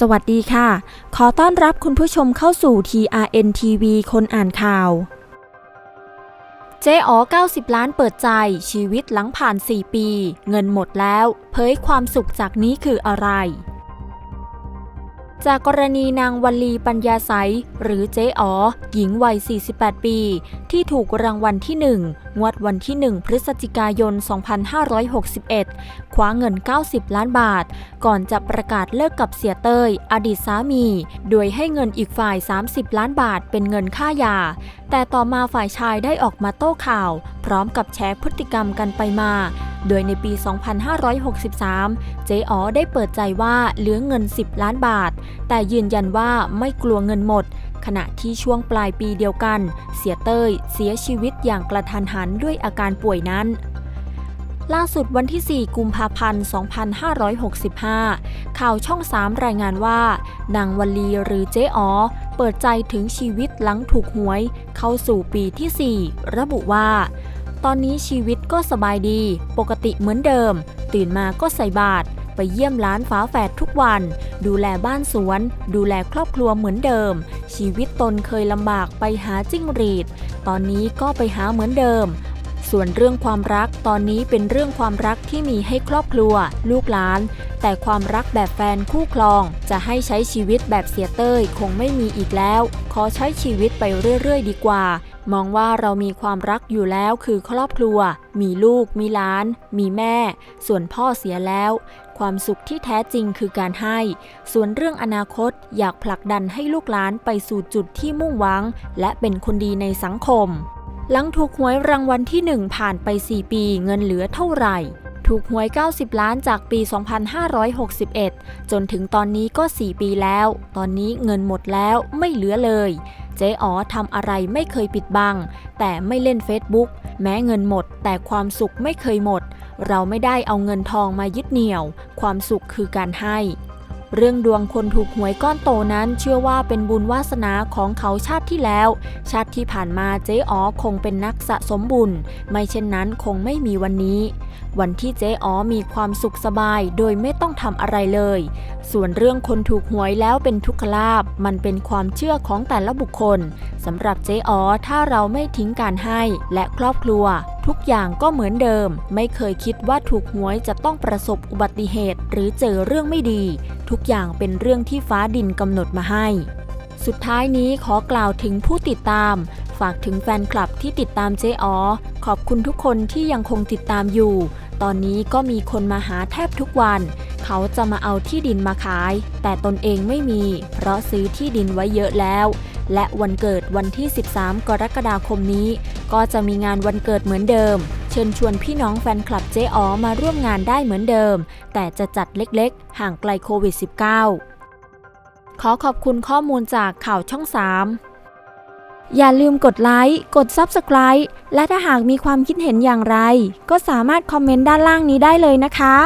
สวัสดีค่ะ ขอต้อนรับคุณผู้ชมเข้าสู่ TRN TV คนอ่านข่าว เจ๊อ๋อ90 ล้านเปิดใจ ชีวิตหลังผ่าน 4 ปี เงินหมดแล้ว เผยความสุขจากนี้คืออะไร จากกรณีนางวัลลีปัญญาไสยหรือเจ๊อ๋อ หญิงวัย 48 ปี ที่ถูกรางวัลที่ 1 งวดวันที่ 1 พฤศจิกายน 2561 คว้าเงิน 90 ล้านบาท ก่อนจะประกาศเลิกกับเสียเต้ย อดีตสามี โดยให้เงินอีกฝ่าย 30 ล้านบาทเป็นเงินค่าหย่าแต่ต่อมาฝ่ายชายได้ออกมาโต้ข่าว พร้อมกับแชร์พฤติกรรมกันไปมา โดยในปี 2563 เจ๊อ๋อได้เปิดใจว่าเหลือเงิน 10 ล้านบาท แต่ยืนยันว่าไม่กลัวเงินหมด ขณะที่ช่วงปลายปีเดียวกัน เสียเต้ยเสียชีวิตอย่างกระทันหันด้วยอาการป่วยนั้นล่าสุดวันที่ 4 กุมภาพันธ์ 2565 ข่าวช่อง 3 รายงานว่า นางวัลลีหรือเจ๊อ๋อ เปิดใจถึงชีวิตหลังถูกหวย เข้าสู่ปีที่ 4 ระบุว่า ตอนนี้ชีวิตก็สบายดี ปกติเหมือนเดิม ตื่นมาก็ใส่บาตรไปเยี่ยมร้านฝาแฝดทุกวัน ดูแลบ้านสวน ดูแลครอบครัวเหมือนเดิม ชีวิตตนเคยลำบากไปหาจิ้งหรีด ตอนนี้ก็ไปหาเหมือนเดิม ส่วนเรื่องความรักตอนนี้เป็นเรื่องความรักที่มีให้ครอบครัว ลูกหลาน แต่ความรักแบบแฟนคู่ครอง จะให้ใช้ชีวิตแบบเสียเต้ยคงไม่มีอีกแล้ว ขอใช้ชีวิตไปเรื่อย ๆ ดีกว่า มองว่าเรามีความรักอยู่แล้วคือครอบครัว มีลูก มีหลาน มีแม่ ส่วนพ่อเสียแล้ว ความสุขที่แท้จริงคือการให้ ส่วนเรื่องอนาคตอยากผลักดันให้ลูกหลานไปสู่จุดที่มุ่งหวัง และเป็นคนดีในสังคม หลังถูกหวยรางวัลที่ 1 ผ่านไป 4 ปีเงินเหลือเท่าไหร่ ถูกหวย 90 ล้านจากปี 2561 จนถึงตอนนี้ก็ 4 ปีแล้ว ตอนนี้เงินหมดแล้วไม่เหลือเลย เจ๊อ๋อทำอะไรไม่เคยปิดบัง แต่ไม่เล่นเฟซบุ๊กแม้เงินหมด แต่ความสุขไม่เคยหมด เราไม่ได้เอาเงินทองมายึดเหนี่ยว ความสุขคือการให้ เรื่องดวงคนถูกหวยก้อนโตนั้นเชื่อว่าเป็นบุญวาสนาของเขาชาติที่แล้ว ชาติที่ผ่านมาเจ๊อ๋อคงเป็นนักสะสมบุญ ไม่เช่นนั้นคงไม่มีวันนี้ วันที่เจ๊อ๋อมีความสุขสบายโดยไม่ต้องทำอะไรเลย ส่วนเรื่องคนถูกหวยแล้วเป็นทุกขลาบมันเป็นความเชื่อของแต่ละบุคคลสำหรับเจ๊อ๋อถ้าเราไม่ทิ้งการให้และครอบครัว ทุกอย่างก็เหมือนเดิม ไม่เคยคิดว่าถูกหวยจะต้องประสบอุบัติเหตุ หรือเจอเรื่องไม่ดี ทุกอย่างเป็นเรื่องที่ฟ้าดินกำหนดมาให้ สุดท้ายนี้ขอกล่าวถึงผู้ติดตาม ฝากถึงแฟนคลับที่ติดตามเจ๊อ๋อขอบคุณทุกคนที่ยังคงติดตามอยู่ ตอนนี้ก็มีคนมาหาแทบทุกวัน เขาจะมาเอาที่ดินมาขาย แต่ตนเองไม่มี เพราะซื้อที่ดินไว้เยอะแล้ว และวันเกิดวันที่ 13 กรกฎาคมนี้ ก็จะมีงานวันเกิดเหมือนเดิม ชิญชวนพี่น้องแฟนคลับเจ๊อ๋อมาร่วมงานได้เหมือนเดิม แต่จะจัดเล็กๆ ห่างไกลโควิด -19 ขอขอบคุณข้อมูลจากข่าวช่อง 3 อย่าลืมกดไลค์ กด Subscribe และถ้าหากมีความคิดเห็นอย่างไร ก็สามารถคอมเมนต์ด้านล่างนี้ได้เลยนะคะ